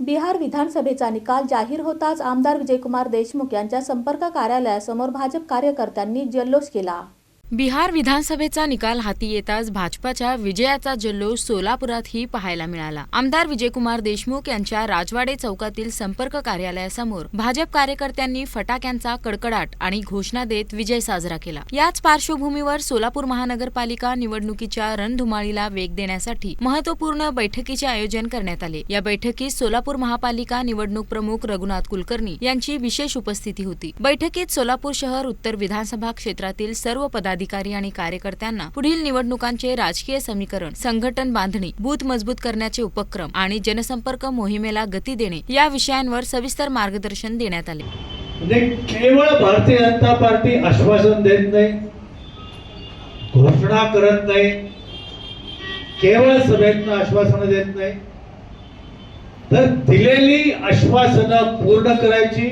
बिहार विधानसभेचा निकाल जाहीर होताच आमदार विजयकुमार देशमुख यांच्या संपर्क कार्यालयासमोर भाजप कार्यकर्त्यांनी जल्लोष केला. बिहार विधानसभेचा निकाल हाती येताच भाजपाच्या विजयाचा जल्लोष सोलापुरातही पाहायला मिळाला. आमदार विजयकुमार देशमुख यांच्या राजवाडे चौकातील संपर्क कार्यालयासमोर भाजप कार्यकर्त्यांनी फटाक्यांचा कडकडाट आणि घोषणा देत विजय साजरा केला. याच पार्श्वभूमीवर सोलापूर महानगरपालिका निवडणुकीच्या रणधुमाळीला वेग देण्यासाठी महत्त्वपूर्ण बैठकीचे आयोजन करण्यात आले. या बैठकीत सोलापूर महापालिका निवडणूक प्रमुख रघुनाथ कुलकर्णी यांची विशेष उपस्थिती होती. बैठकीत सोलापूर शहर उत्तर विधानसभा क्षेत्रातील सर्व पदाधिकारी आणि कार्यकर्त्यांना पुढील निवडणुकांचे राजकीय समीकरण संघटन बांधणी बूथ मजबूत करण्याचे उपक्रम आणि जनसंपर्क मोहिमेला गती देणे या विषयांवर सविस्तर मार्गदर्शन देण्यात आले. म्हणजे केवळ भारतीय जनता पार्टी आश्वासन देत नाही घोषणा करत नाही केवळ सभेतनं आश्वासनं देत नाही तर दिलेली आश्वासनं पूर्ण करायची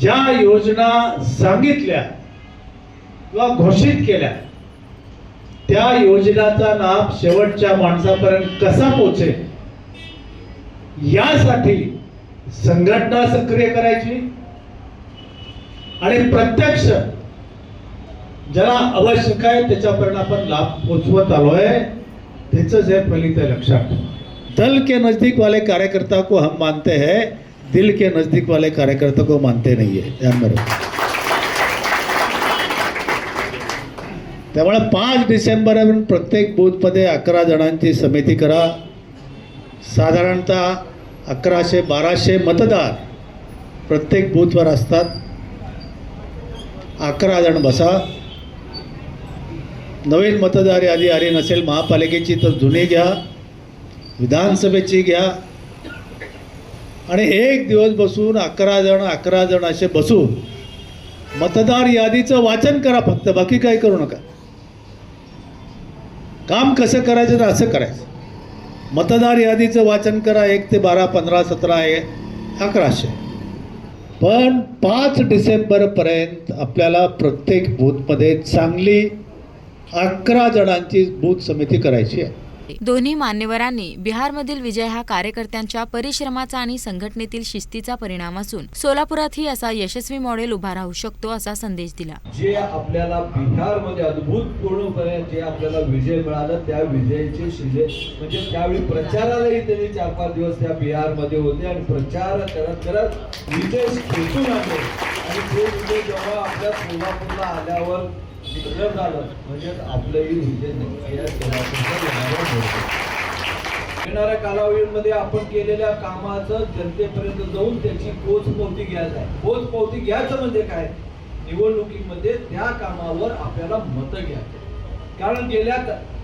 ज्या योजना सांगितल्या किंवा घोषित केल्या त्या योजनाचा लाभ शेवटच्या माणसापर्यंत कसा पोचेल यासाठी संघटना सक्रिय करायची आणि प्रत्यक्ष ज्याला आवश्यक आहे त्याच्यापर्यंत आपण लाभ पोचवत आलोय त्याच हे फलित आहे लक्षात दल के नजदीक वाले कार्यकर्ता को हम मानते हैं दिल के नजदीक वाले कार्यकर्ता को मानते नहीं है. ध्यान में रखो. त्यामुळे पाच डिसेंबर प्रत्येक बूथमध्ये अकरा जणांची समिती करा. साधारणतः अकराशे बाराशे मतदार प्रत्येक बूथवर असतात. अकरा जण बसा. नवीन मतदार यादी आली नसेल महापालिकेची तर जुनी घ्या. विधानसभेची घ्या. आणि एक दिवस बसून अकरा जण अकरा जण असे बसून मतदार यादीचं वाचन करा फक्त बाकी काही करू नका. काम कसं करायचं तर असं करायचं. मतदार यादीचं वाचन करा एक ते बारा पंधरा सतरा आहे अकराशे पण पाच डिसेंबरपर्यंत आपल्याला प्रत्येक बूथमध्ये चांगली अकरा जणांची बूथ समिती करायची आहे. आहे. दोन्ही मान्यवरांनी बिहारमधील विजय हा कार्यकर्त्यांच्या परिश्रमाचा आणि संघटनेतील शिस्तीचा परिणाम असून सोलापुरातही असा यशस्वी मॉडेल उभा राहू शकतो असा संदेश दिला. जे आपल्याला बिहारमध्ये अद्भुतपूर्णपणे जे आपल्याला विजय मिळाला त्या विजयाचे शिले म्हणजे त्यावेळी प्रचारालाही त्यांनी चार पाच दिवस त्या बिहारमध्ये होते आणि प्रचार करत करत विजय खेचून आले. आणि ते विजय जेव्हा आपल्या सोलापूरला आल्यावर डिक्लेअर झालं म्हणजे आपलंही विजय येणाऱ्या कालावधीमध्ये आपण केलेल्या कामाचं जनतेपर्यंत जाऊन त्याची पोचपावती घ्यायचं आहे. पोचपावती घ्यायचं म्हणजे काय? निवडणुकीमध्ये त्या कामावर आपल्याला मतं घ्यायचं कारण गेल्या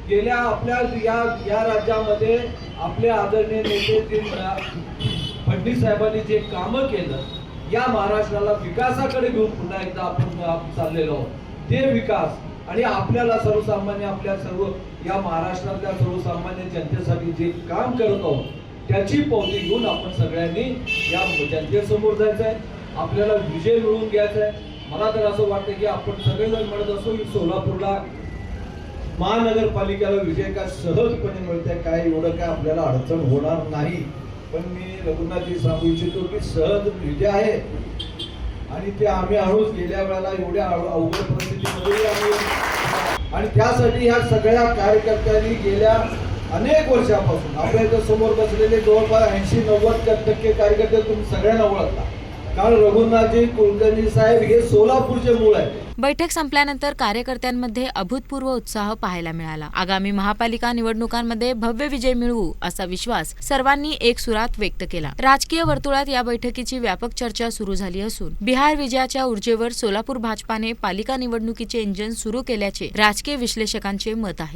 गेल्या आपल्या या या राज्यामध्ये आपले आदरणीय नेते जे फडणवीस साहेबांनी जे कामं केलं या महाराष्ट्राला विकासाकडे घेऊन पुन्हा एकदा आपण चाललेलो आहोत. ते विकास आणि आपल्याला सर्वसामान्य आपल्या सर्व या महाराष्ट्रातल्या सर्वसामान्य जनतेसाठी जे काम करत आहोत त्याची पावती घेऊन आपण सगळ्यांनी या जनतेसमोर जायचं आहे आपल्याला विजय मिळवून घ्यायचा आहे मला तर असं वाटतं की आपण सगळेजण म्हणत असो की सोलापूरला महानगरपालिकेला विजय काय सहजपणे मिळते काय एवढं काय आपल्याला अडचण होणार नाही. पण मी रघुनाथजी सांगू इच्छितो की सहज विजय आहे. आणि ते आम्ही आणूच गेल्या वेळेला एवढ्या अवघड परिस्थितीमध्ये आम्ही आणि त्यासाठी ह्या सगळ्या कार्यकर्त्यांनी गेल्या अनेक वर्षापासून आपल्या इथं समोर बसलेले जवळपास ऐंशी नव्वद टक्के कार्यकर्ते तुम्ही सगळ्यांना ओळखता. कारण रघुनाथजी कुलकर्णी साहेब हे सोलापूरचे मूळ आहे बैठक संपल्यानंतर कार्यकर्त्यांमध्ये अभूतपूर्व उत्साह पाहायला मिळाला. आगामी महापालिका निवडणुकांमध्ये भव्य विजय मिळवू असा विश्वास सर्वांनी एक सुरात व्यक्त केला. राजकीय वर्तुळात या बैठकीची व्यापक चर्चा सुरू झाली असून बिहार विजयाच्या ऊर्जेवर सोलापूर भाजपाने पालिका निवडणुकीचे इंजन सुरू केल्याचे राजकीय विश्लेषकांचे मत आहे.